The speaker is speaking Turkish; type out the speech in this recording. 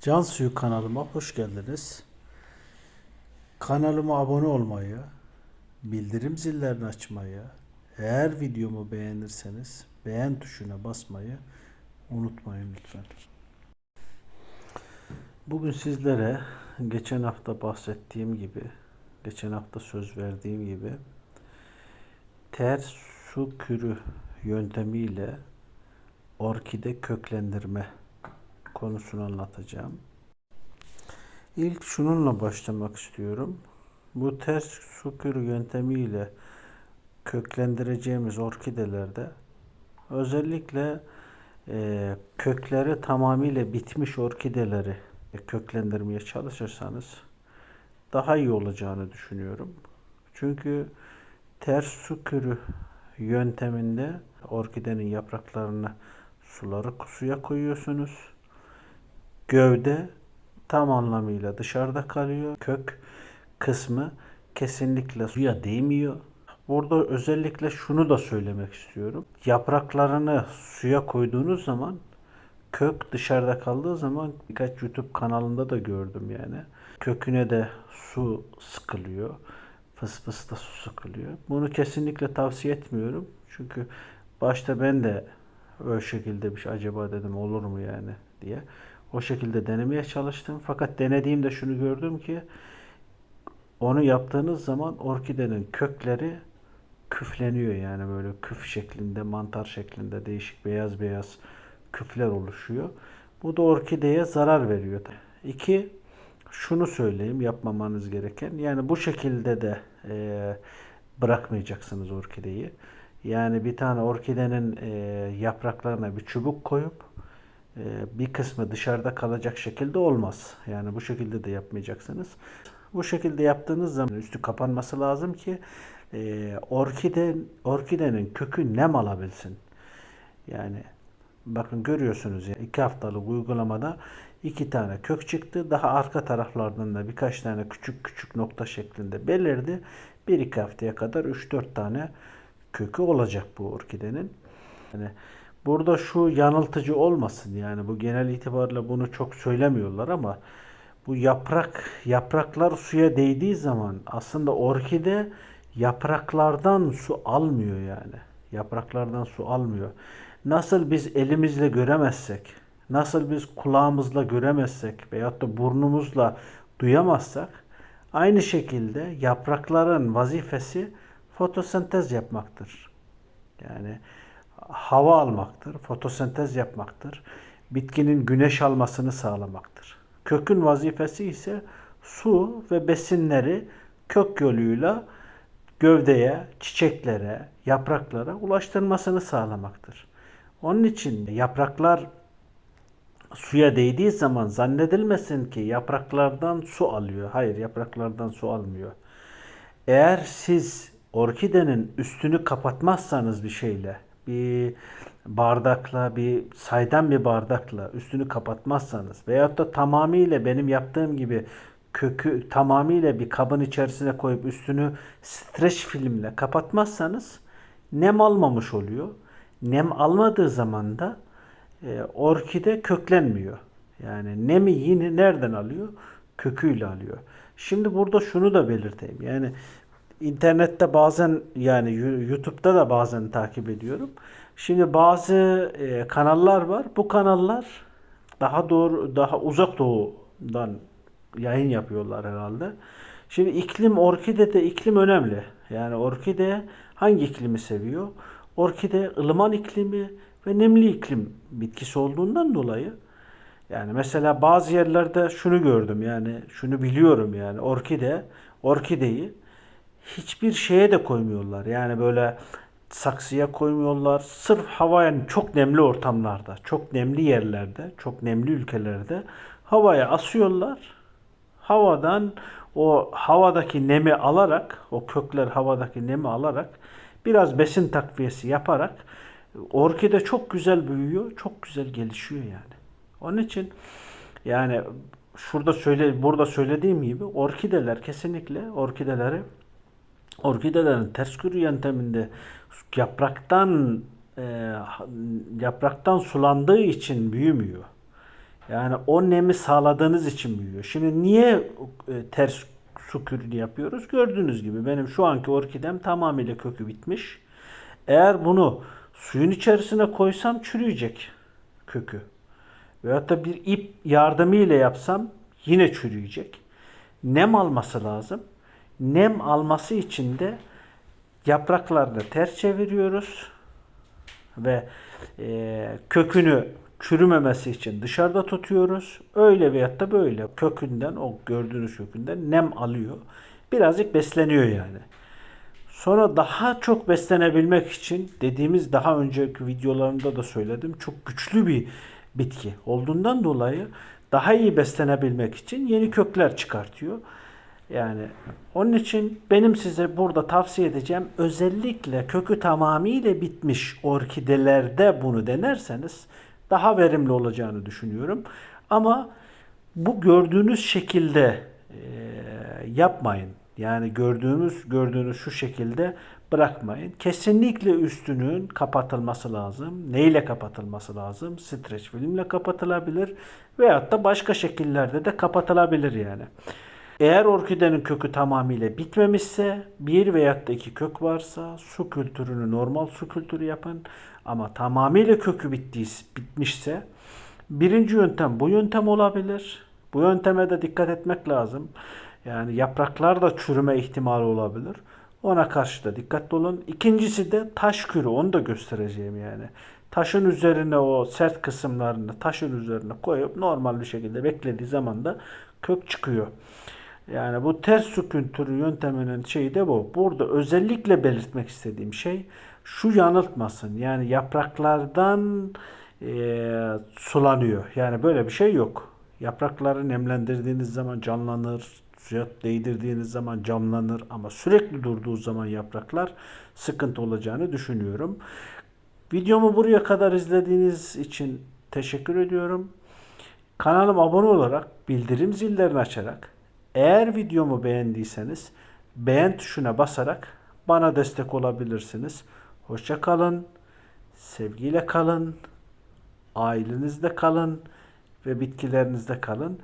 Can Suyu kanalıma hoş geldiniz. Kanalıma abone olmayı, bildirim zillerini açmayı, eğer videomu beğenirseniz beğen tuşuna basmayı unutmayın lütfen. Bugün sizlere geçen hafta bahsettiğim gibi, geçen hafta söz verdiğim gibi ters su kürü yöntemiyle orkide köklendirme konusunu anlatacağım. İlk şununla başlamak istiyorum. Bu ters su kürü yöntemiyle köklendireceğimiz orkidelerde özellikle e, kökleri tamamıyla bitmiş orkideleri köklendirmeye çalışırsanız daha iyi olacağını düşünüyorum. Çünkü ters su kürü yönteminde orkidenin yapraklarını suları suya koyuyorsunuz. Gövde tam anlamıyla dışarıda kalıyor. Kök kısmı kesinlikle suya değmiyor. Burada özellikle şunu da söylemek istiyorum. Yapraklarını suya koyduğunuz zaman kök dışarıda kaldığı zaman birkaç YouTube kanalında da gördüm yani. Köküne de su sıkılıyor. Fıs fıs da su sıkılıyor. Bunu kesinlikle tavsiye etmiyorum. Çünkü başta ben de o şekilde bir şey acaba dedim olur mu yani diye. O şekilde denemeye çalıştım. Fakat denediğimde şunu gördüm ki onu yaptığınız zaman orkidenin kökleri küfleniyor yani böyle küf şeklinde, mantar şeklinde değişik beyaz beyaz küfler oluşuyor. Bu da orkideye zarar veriyor. İki, şunu söyleyeyim yapmamanız gereken. Yani bu şekilde de e, bırakmayacaksınız orkideyi. Yani bir tane orkidenin e, yapraklarına bir çubuk koyup bir kısmı dışarıda kalacak şekilde olmaz. Yani bu şekilde de yapmayacaksınız. Bu şekilde yaptığınız zaman üstü kapanması lazım ki e, orkide orkidenin kökü nem alabilsin. Yani bakın görüyorsunuz ya iki haftalık uygulamada iki tane kök çıktı. Daha arka taraflardan da birkaç tane küçük küçük nokta şeklinde belirdi. Bir iki haftaya kadar 3-4 tane kökü olacak bu orkidenin. Yani burada şu yanıltıcı olmasın yani bu genel itibarla bunu çok söylemiyorlar ama bu yaprak yapraklar suya değdiği zaman aslında orkide yapraklardan su almıyor yani. Yapraklardan su almıyor. Nasıl biz elimizle göremezsek, nasıl biz kulağımızla göremezsek veyahut da burnumuzla duyamazsak aynı şekilde yaprakların vazifesi fotosentez yapmaktır. Yani hava almaktır, fotosentez yapmaktır. Bitkinin güneş almasını sağlamaktır. Kökün vazifesi ise su ve besinleri kök yoluyla gövdeye, çiçeklere, yapraklara ulaştırmasını sağlamaktır. Onun için yapraklar suya değdiği zaman zannedilmesin ki yapraklardan su alıyor. Hayır, yapraklardan su almıyor. Eğer siz orkidenin üstünü kapatmazsanız bir şeyle, bir bardakla, bir saydam bir bardakla üstünü kapatmazsanız veyahut da tamamıyla benim yaptığım gibi kökü tamamıyla bir kabın içerisine koyup üstünü streç filmle kapatmazsanız nem almamış oluyor. Nem almadığı zaman da e, orkide köklenmiyor. Yani nemi yine nereden alıyor? Köküyle alıyor. Şimdi burada şunu da belirteyim. Yani internette bazen yani YouTube'da da bazen takip ediyorum. Şimdi bazı e, kanallar var. Bu kanallar daha doğru daha uzak doğudan yayın yapıyorlar herhalde. Şimdi iklim orkidede iklim önemli. Yani orkide hangi iklimi seviyor? Orkide ılıman iklimi ve nemli iklim bitkisi olduğundan dolayı yani mesela bazı yerlerde şunu gördüm yani şunu biliyorum yani orkide orkideyi hiçbir şeye de koymuyorlar. Yani böyle saksıya koymuyorlar. Sırf havaya çok nemli ortamlarda, çok nemli yerlerde, çok nemli ülkelerde havaya asıyorlar. Havadan o havadaki nemi alarak, o kökler havadaki nemi alarak biraz besin takviyesi yaparak orkide çok güzel büyüyor, çok güzel gelişiyor yani. Onun için yani şurada söyle burada söylediğim gibi orkideler kesinlikle orkideleri orkidelerin ters kürü yönteminde yapraktan e, yapraktan sulandığı için büyümüyor. Yani o nemi sağladığınız için büyüyor. Şimdi niye e, ters su kürünü yapıyoruz? Gördüğünüz gibi benim şu anki orkidem tamamıyla kökü bitmiş. Eğer bunu suyun içerisine koysam çürüyecek kökü. Veyahut da bir ip yardımıyla yapsam yine çürüyecek. Nem alması lazım. Nem alması için de yapraklarını ters çeviriyoruz ve e, kökünü çürümemesi için dışarıda tutuyoruz. Öyle veyahut da böyle kökünden o gördüğünüz kökünden nem alıyor. Birazcık besleniyor yani. Sonra daha çok beslenebilmek için dediğimiz daha önceki videolarımda da söyledim. Çok güçlü bir bitki olduğundan dolayı daha iyi beslenebilmek için yeni kökler çıkartıyor. Yani onun için benim size burada tavsiye edeceğim özellikle kökü tamamıyla bitmiş orkidelerde bunu denerseniz daha verimli olacağını düşünüyorum. Ama bu gördüğünüz şekilde e, yapmayın. Yani gördüğünüz gördüğünüz şu şekilde bırakmayın. Kesinlikle üstünün kapatılması lazım. Neyle kapatılması lazım? Streç filmle kapatılabilir veyahut da başka şekillerde de kapatılabilir yani. Eğer orkidenin kökü tamamıyla bitmemişse bir veyahut da iki kök varsa su kültürünü normal su kültürü yapın. Ama tamamıyla kökü bittiyse, bitmişse birinci yöntem bu yöntem olabilir. Bu yönteme de dikkat etmek lazım. Yani yapraklar da çürüme ihtimali olabilir. Ona karşı da dikkatli olun. İkincisi de taş kürü. Onu da göstereceğim yani. Taşın üzerine o sert kısımlarını taşın üzerine koyup normal bir şekilde beklediği zaman da kök çıkıyor. Yani bu ters su kültürü yönteminin şeyi de bu. Burada özellikle belirtmek istediğim şey şu yanıltmasın. Yani yapraklardan e, sulanıyor. Yani böyle bir şey yok. Yaprakları nemlendirdiğiniz zaman canlanır. Suya değdirdiğiniz zaman camlanır. Ama sürekli durduğu zaman yapraklar sıkıntı olacağını düşünüyorum. Videomu buraya kadar izlediğiniz için teşekkür ediyorum. Kanalıma abone olarak bildirim zillerini açarak eğer videomu beğendiyseniz beğen tuşuna basarak bana destek olabilirsiniz. Hoşça kalın, sevgiyle kalın, ailenizde kalın ve bitkilerinizde kalın.